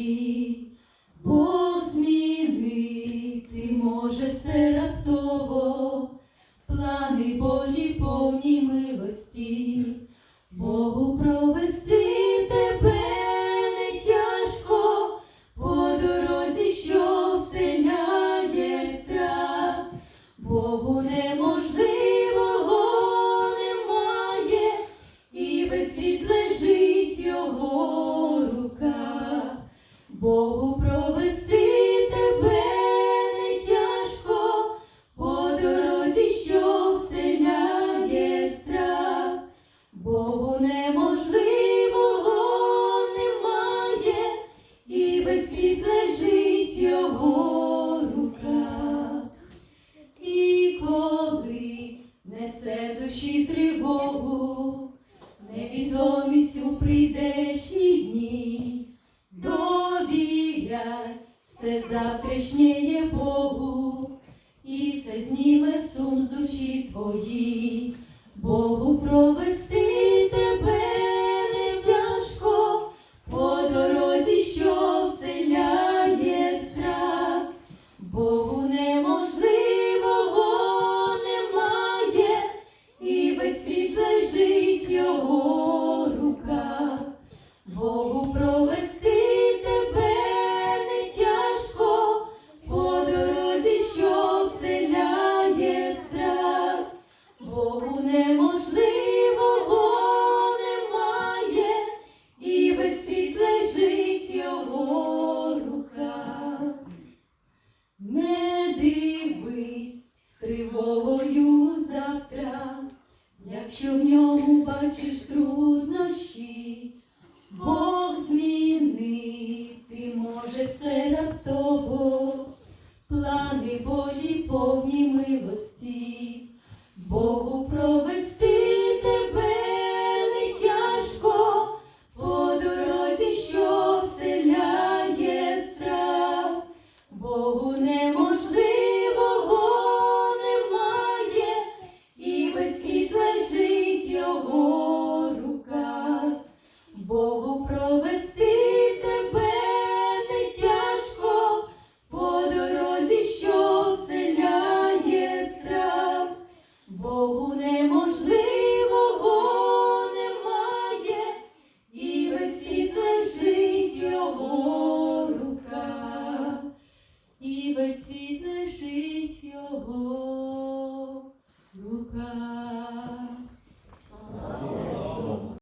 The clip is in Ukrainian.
труднощі, Бог змінити може все раптово, плани Божі повні милості, Богу провести Богу провести тебе тяжко, по дорозі, що вселяє страх. Богу неможливого немає, і весь світ лежить його руках. І несе душі тривогу, невідомість у прийдешні дні, довіряй все завтрашнє Богу, і це зніме сум з душі твої, Богу провести якщо в ньому бачиш труднощі, Бог змінити може все раптово, плани Божі повні милості, Богу провести світ